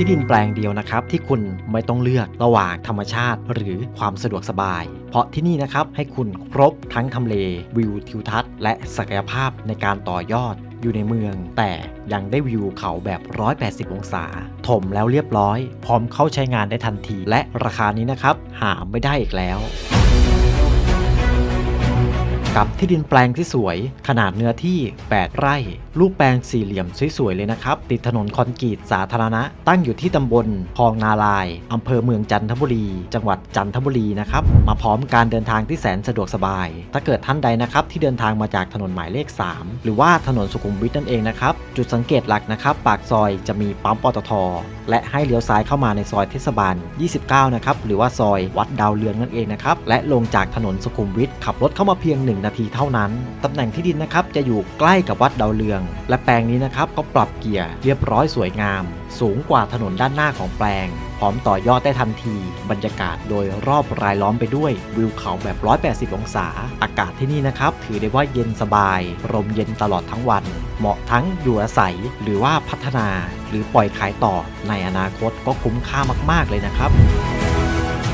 ที่ดินแปลงเดียวนะครับที่คุณไม่ต้องเลือกระหว่างธรรมชาติ หรือความสะดวกสบาย เพราะที่นี่นะครับให้คุณครบทั้งทำเลวิวทิวทัศน์และศักยภาพในการต่อยอดอยู่ในเมือง แต่ยังได้วิวเขาแบบ 180 องศา ถมแล้วเรียบร้อย พร้อมเข้าใช้งานได้ทันที และราคานี้นะครับ หาไม่ได้อีกแล้ว กับที่ดินแปลงที่สวย ขนาดเนื้อที่ 8 ไร่ รูปแปลงสี่เหลี่ยมสวยๆเลยนะครับ ติดถนนคอนกรีตสาธารณะ ตั้งอยู่ที่ตำบลคลองนาลายอำเภอเมืองจันทบุรี จังหวัดจันทบุรีนะครับ มาพร้อมการเดินทางที่แสนสะดวกสบาย ถ้าเกิดท่านใดนะครับ ที่เดินทางมาจากถนนหมายเลข 3 หรือว่าถนนสุขุมวิทนั่นเองนะครับ จุดสังเกตหลักนะครับ ปากซอยจะมีปั๊มปตทและให้เลี้ยวซ้ายเข้ามาในซอยเทศบาล 29 นะครับ หรือว่าซอยวัดดาวเรืองนั่นเองนะครับ และลงจากถนนสุขุมวิทขับรถเข้ามาเพียง1 นาทีเท่านั้น ตำแหน่งที่ดินนะครับจะอยู่ใกล้กับวัดดาวเรือง และแปลงนี้นะครับก็ปรับเกียร์เรียบร้อยสวยงาม สูงกว่าถนนด้านหน้าของแปลง พร้อมต่อยอดได้ทันที บรรยากาศโดยรอบรายล้อมไปด้วยวิวเขาแบบ 180 องศา อากาศที่นี่นะครับถือได้ว่าเย็นสบายลมเย็นตลอดทั้งวัน เหมาะทั้งอยู่อาศัยหรือว่าพัฒนา หรือปล่อยขายต่อในอนาคตก็คุ้มค่ามาก ๆเลยนะครับ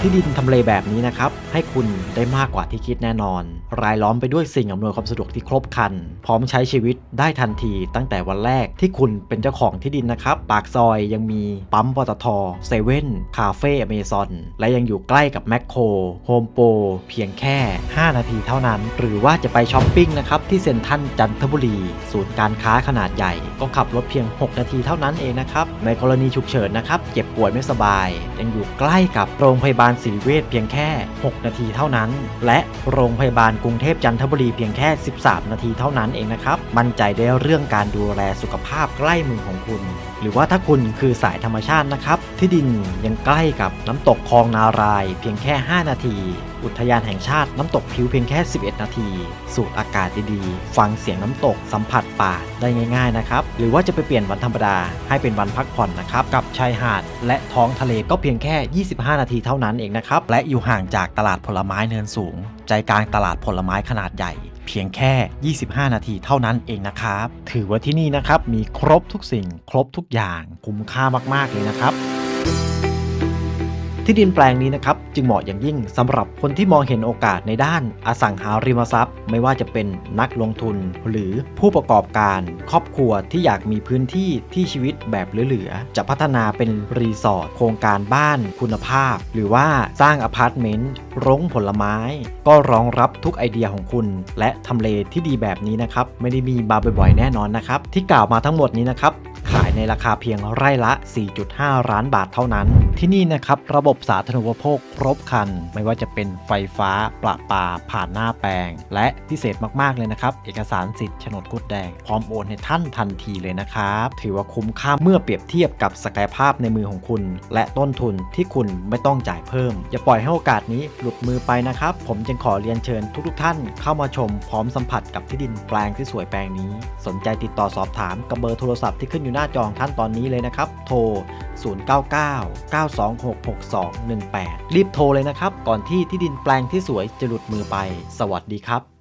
ที่ดินทำเลแบบนี้นะครับ ให้คุณได้มากกว่าที่คิดแน่นอน รายล้อมไปด้วยสิ่งอำนวยความสะดวกที่ครบครัน พร้อมใช้ชีวิตได้ทันทีตั้งแต่วันแรกที่คุณเป็นเจ้าของที่ดินนะครับ ปากซอยยังมีปั๊มปตทเซเว่นคาเฟ่อเมซอนและยังอยู่ใกล้กับแมคโครโฮมโปรเพียงแค่ 5 นาทีเท่านั้น หรือว่าจะไปช้อปปิ้งนะครับที่เซ็นทรัลจันทบุรี ศูนย์การค้าขนาดใหญ่ ก็ขับรถเพียง 6 นาทีเท่านั้นเองนะครับในกรณีฉุกเฉินนะครับเจ็บป่วยไม่สบาย ยังอยู่ใกล้กับโรงพยาบาลศิริเวชเพียงแค่ 6 นาทีเท่านั้น และโรงพยาบาลกรุงเทพจันทบุรีเพียงแค่ 13 นาทีเท่านั้นเองนะครับ มั่นใจได้เรื่องการดูแลสุขภาพใกล้มือของคุณ หรือว่าถ้าคุณคือสายธรรมชาตินะครับ ที่ดินยังใกล้กับน้ำตกคลองนารายเพียงแค่ 5 นาที อุทยานแห่งชาติน้ำตกผิวเพียงแค่ 11 นาที สูดอากาศดีๆ ฟังเสียงน้ำตกสัมผัสป่าได้ง่าย ๆนะครับ หรือว่าจะไปเปลี่ยนวันธรรมดาให้เป็นวันพักผ่อนนะครับกับชายหาด และท้องทะเลก็เพียงแค่ 25 นาทีเท่านั้นเองนะครับและอยู่ห่างจากตลาดผลไม้เนินสูง ใจกลางตลาดผลไม้ขนาดใหญ่เพียงแค่ 25 นาทีเท่านั้นเองนะครับ ถือว่าที่นี่นะครับ มีครบทุกสิ่ง ครบทุกอย่าง คุ้มค่ามาก ๆ เลยนะครับ ที่ดินแปลงนี้นะครับจึงเหมาะอย่างยิ่งสำหรับคนที่มองเห็นโอกาสในด้านอสังหาริมทรัพย์ ไม่ว่าจะเป็นนักลงทุน หรือผู้ประกอบการ ครอบครัวที่อยากมีพื้นที่ที่ชีวิตแบบเหลือๆจะพัฒนาเป็นรีสอร์ทโครงการบ้านคุณภาพ หรือว่าสร้างอพาร์ตเมนต์โรงผลไม้ ก็รองรับทุกไอเดียของคุณ และทำเลที่ดีแบบนี้นะครับไม่ได้มีมาบ่อยๆแน่นอนนะครับที่กล่าวมาทั้งหมดนี้นะครับขายในราคาเพียงไร่ละ 4.5ล้านบาทเท่านั้น ที่นี่นะครับระบบสาธารณูปโภคครบครัน ไม่ว่าจะเป็นไฟฟ้าประปาผ่านหน้าแปลง และพิเศษมากๆเลยนะครับ เอกสารสิทธิ์โฉนดกุดแดง พร้อมโอนให้ท่านทันทีเลยนะครับ ถือว่าคุ้มค่าเมื่อเปรียบเทียบกับศักยภาพในมือของคุณ และต้นทุนที่คุณไม่ต้องจ่ายเพิ่ม อย่าปล่อยให้โอกาสนี้หลุดมือไปนะครับ ผมจึงขอเรียนเชิญทุกๆ ท่านเข้ามาชมพร้อมสัมผัสกับที่ดินแปลงที่สวยแปลงนี้ สนใจติดต่อสอบถามกับเบอร์โทรศัพท์ที่ขึ้นอยู่หน้าจอของท่านตอนนี้เลยนะครับโทร099-926-6218 รีบโทรเลยนะครับ ก่อนที่ที่ดินแปลงที่สวยจะหลุดมือไป สวัสดีครับ